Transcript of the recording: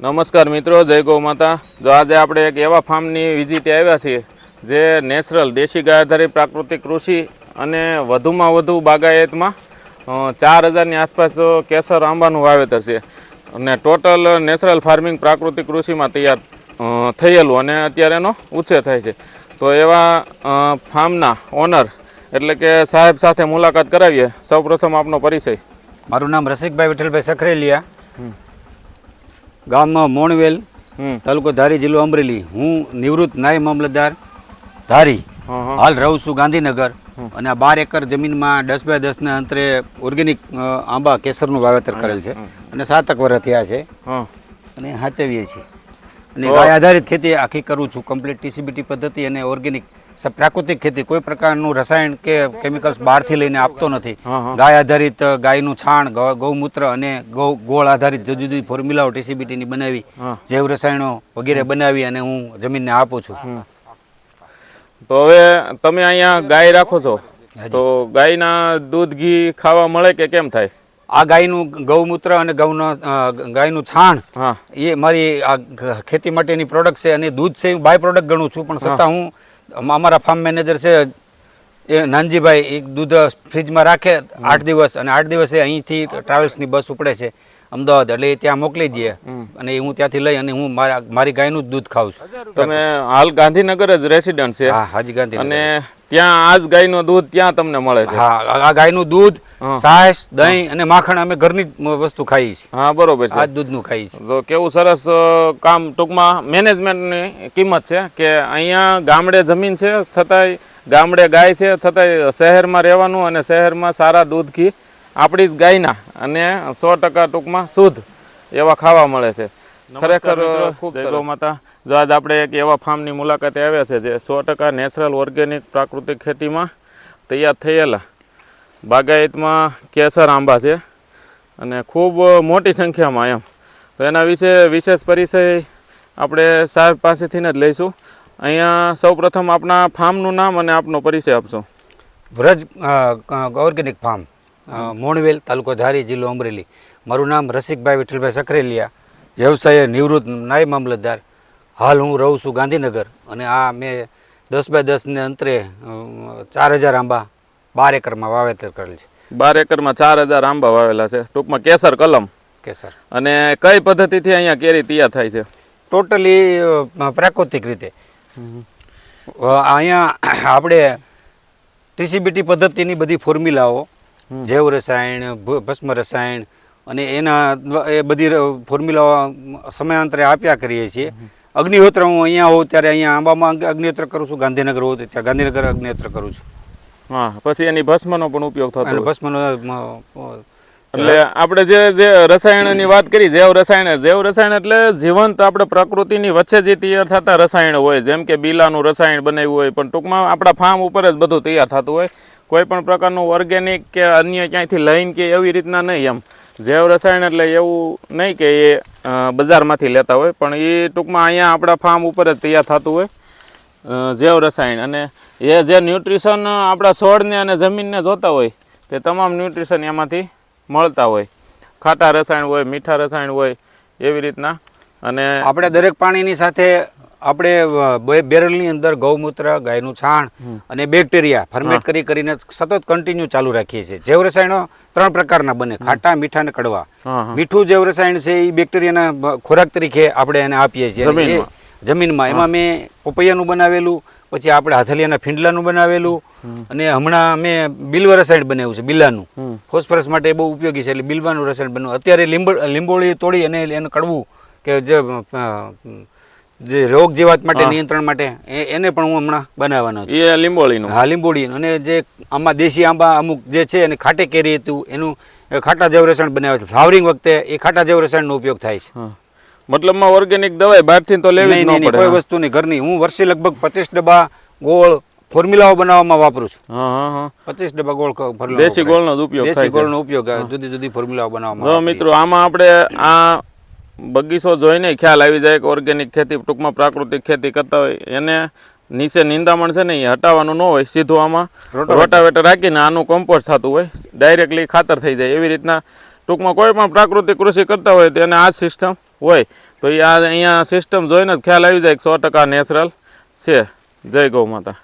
નમસ્કાર મિત્રો જય ગૌ માતા. જો આજે આપણે એક એવા ફાર્મની વિઝિટે આવ્યા છીએ જે નેચરલ દેશી ગાય આધારિત પ્રાકૃતિક કૃષિ અને વધુમાં વધુ બાગાયતમાં ચાર હજારની આસપાસ કેસર આંબાનું વાવેતર છે. અને ટોટલ નેચરલ ફાર્મિંગ પ્રાકૃતિક કૃષિમાં તૈયાર થયેલું અને અત્યારે એનો ઉછેર થાય છે. તો એવા ફાર્મના ઓનર એટલે કે સાહેબ સાથે મુલાકાત કરાવીએ. સૌપ્રથમ આપનો પરિચય. મારું નામ રસિકભાઈ વિઠ્ઠલભાઈ સખરેલિયા. ગામ મોણવેલ તાલુકો ધારી જિલ્લો અમરેલી. હું નિવૃત્ત નાય મામલતદાર ધારી. હાલ રહું છું ગાંધીનગર. અને આ બાર એકર જમીનમાં દસ બાય દસના અંતરે ઓર્ગેનિક આંબા કેસરનું વાવેતર કરેલ છે. અને સાતક વર્ષ થયા છે. અને સાચવીએ છીએ. અને ગાય આધારિત ખેતી આખી કરું છું. કમ્પ્લીટ ટીસીબીટી પદ્ધતિ અને ઓર્ગેનિક પ્રાકૃતિક ખેતી કોઈ પ્રકારનું રસાયણ કે કેમિકલ્સ બહારથી લઈને આપતો નથી. ગાય આધારિત ગાયનું છાણ ગૌમૂત્ર અને ગૌ ગોળ આધારિત જુદી જુદી ફોર્મ્યુલાઓ ટીસીબીટીની બનાવી. જૈવ રસાયણો વગેરે બનાવી અને હું જમીનને આપું છું. તો હવે તમે અહીંયા ગાય રાખો છો. તો ગાયના દૂધ ઘી ખાવા મળે કે કેમ થાય? આ ગાયનું ગૌમૂત્ર અને ગૌનો ગાયનું છાણ એ મારી આ ખેતી માટેની પ્રોડક્ટ છે અને દૂધ છે હું બાય પ્રોડક્ટ ગણું છું. પણ છતાં હું અમારા ફાર્મ મેનેજર છે એ નાનજીભાઈ એક દૂધ ફ્રીજમાં રાખે આઠ દિવસ અને આઠ દિવસે અહીંથી ટ્રાવેલ્સની બસ ઉપડે છે અમદાવાદ. એટલે ત્યાં મોકલી દઈએ અને હું ત્યાંથી લઈ અને હું મારા મારી ગાયનું જ દૂધ ખાઉં છું. તમે હાલ ગાંધીનગર જ રેસિડન્ટ છે. હા હાજી ગાંધી અને ત્યાં આજ ગાય ગાયનું દૂધ ત્યાં તમને મળે છે. હા આ ગાય ગાયનું દૂધ. છાશ દહીં અને માખણ અમે ઘરની જ વસ્તુ ખાઈ છે હા બરોબર આ છે. નું દૂધનું ખાઈએ છીએ. તો કેવું સરસ કામ ટૂંકમાં મેનેજમેન્ટની કિંમત છે કે અહીંયા ગામડે જમીન છે છતાંય ગામડે ગાય છે છતાંય શહેરમાં રહેવાનું અને શહેરમાં સારા દૂધ ઘી આપણી જ ગાયના અને સો ટકા ટૂંકમાં શુદ્ધ એવા ખાવા મળે છે. ખરેખર ખૂબ સરસ. માતા. જો આજ આપણે એક એવા ફાર્મની મુલાકાતે આવ્યા છે જે સો ટકા નેચરલ ઓર્ગેનિક પ્રાકૃતિક ખેતીમાં તૈયાર થયેલા બાગાયતમાં કેસર આંબા છે અને ખૂબ મોટી સંખ્યામાં એમ. તો એના વિશે વિશેષ પરિચય આપણે સાહેબ પાસેથી જ લઈશું. અહીંયા સૌપ્રથમ આપણા ફાર્મનું નામ અને આપનો પરિચય આપશો. વ્રજ ઓર્ગેનિક ફાર્મ મોણવેલ તાલુકો ધારી જિલ્લો અમરેલી. મારું નામ રસિકભાઈ વિઠ્ઠલભાઈ સખરેલિયા, વ્યવસાય નિવૃત્ત નાય મામલતદાર. હાલ હું રહું છું ગાંધીનગર અને આ મેં દસ બાય દસને અંતરે ચાર હજાર આંબા બાર એકરમાં વાવેતર કરેલ છે. બાર એકરમાં ચાર હજાર આંબા વાવેલા છે. ટૂંકમાં કેસર કલમ. કેસર. અને કઈ પદ્ધતિથી અહીંયા કેરી તૈયાર થાય છે? ટોટલી પ્રાકૃતિક રીતે. અહીંયા આપણે ટીસીબીટી પદ્ધતિની બધી ફોર્મ્યુલાઓ જૈવ રસાયણ ભસ્મ રસાયણ અને એના એ બધી ફોર્મ્યુલાઓ સમયાંતરે આપ્યા કરીએ છીએ. અગ્નિહોત્ર હું અહીંયા હોઉં ત્યારે અહીંયા આંબામાં અગ્નિહોત્ર કરું છું ગાંધીનગર હોઉં ત્યાં ગાંધીનગર અગ્નિહોત્ર કરું છું. હા પછી એની ભસ્મનો પણ ઉપયોગ થતો અને ભસ્મનો એટલે આપણે જે જે રસાયણની વાત કરી જૈવ રસાયણ જૈવ રસાયણ એટલે જીવંત આપણે પ્રકૃતિની વચ્ચે જે તૈયાર થતા રસાયણ હોય જેમ કે બીલાનું રસાયણ બનાવ્યું હોય પણ ટૂંકમાં આપણા ફાર્મ ઉપર જ બધું તૈયાર થતું હોય. કોઈ પણ પ્રકારનું ઓર્ગેનિક કે અન્ય ક્યાંયથી લઈને કે એવી રીતના નહીં એમ. જૈવ રસાયણ એટલે એવું નહીં કે એ બજારમાંથી લેતા હોય, પણ એ ટૂંકમાં અહીંયા આપણા ફાર્મ ઉપર જ તૈયાર થતું હોય જૈવ રસાયણ અને એ જે ન્યુટ્રિશન આપણા છોડને અને જમીનને જોતા હોય, તે તમામ ન્યુટ્રિશન એમાંથી મળતા હોય. ખાટા રસાયણ હોય, મીઠા રસાયણ હોય, એવી રીતના. અને આપણે દરેક પાણીની સાથે આપણે બે- બેરલની અંદર ગૌમૂત્ર ગાયનું છાણ અને બેક્ટેરિયા ફર્મેટ કરી કરીને સતત કન્ટિન્યુ ચાલુ રાખીએ છીએ. જૈવ રસાયણો ત્રણ પ્રકારના બને. ખાટા મીઠા અને કડવા. મીઠું જૈવ રસાયણ છે એ બેક્ટેરિયાના ખોરાક તરીકે આપણે એને આપીએ છીએ. જમીનમાં. એમાં મેં પપૈયાનું બનાવેલું પછી આપણે હાથલિયાના ફીંડલાનું બનાવેલું અને હમણાં મેં બિલ્વ રસાયણ બનાવ્યું છે બિલ્લાનું. ફોસ્ફરસ માટે બહુ ઉપયોગી છે એટલે બિલ્વાનું રસાયણ બનવું અત્યારે લીંબ લીંબોળી તોડી અને એને કડવું કે જે જે રોગ જીવાત માટે નિયંત્રણ માટે એને પણ હું હમણાં બનાવવાનો છું. એ લીંબોળીનું. હા લીંબોળીનું. અને જે આમાં દેશી આંબા અમુક જે છે એને ખાટે કેરી હતું એનું ખાટા જૈવ રસાયણ બનાવે છે. ફ્લાવરિંગ વખતે એ ખાટા જૈવ રસાયણનો ઉપયોગ થાય છે. મતલબમાં ઓર્ગેનિક દવાઈ બહારથી તો લેવી ન પડે કોઈ વસ્તુ નહીં ઘરની. હું વર્ષે લગભગ પચીસ ડબ્બા ગોળ ફોર્મ્યુલાઓ બનાવવામાં વાપરું છું. હા હા હા. પચીસ ડબ્બા ગોળ દેશી ગોળનો ઉપયોગ દેશી ગોળનો ઉપયોગ જુદી જુદી ફોર્મ્યુલાઓ બનાવવામાં મિત્રો આમાં આપણે આ બગીચો જોઈને ખ્યાલ આવી જાય કે ઓર્ગેનિક ખેતી ટૂંકમાં પ્રાકૃતિક ખેતી કરતા હોય. એને નીચે નિંદામણ છે ને એ હટાવવાનું ન હોય સીધું આમાં રોટાવેટર રાખીને આનું કમ્પોસ્ટ થતું હોય. ડાયરેક્ટલી ખાતર થઈ જાય. એવી રીતના ટૂંકમાં કોઈ પણ પ્રાકૃતિક કૃષિ કરતા હોય તો એને આ જ સિસ્ટમ હોય. તો એ આ અહીંયા સિસ્ટમ જોઈને જ ખ્યાલ આવી જાય કે સો ટકા નેચરલ છે. જય ગૌ માતા.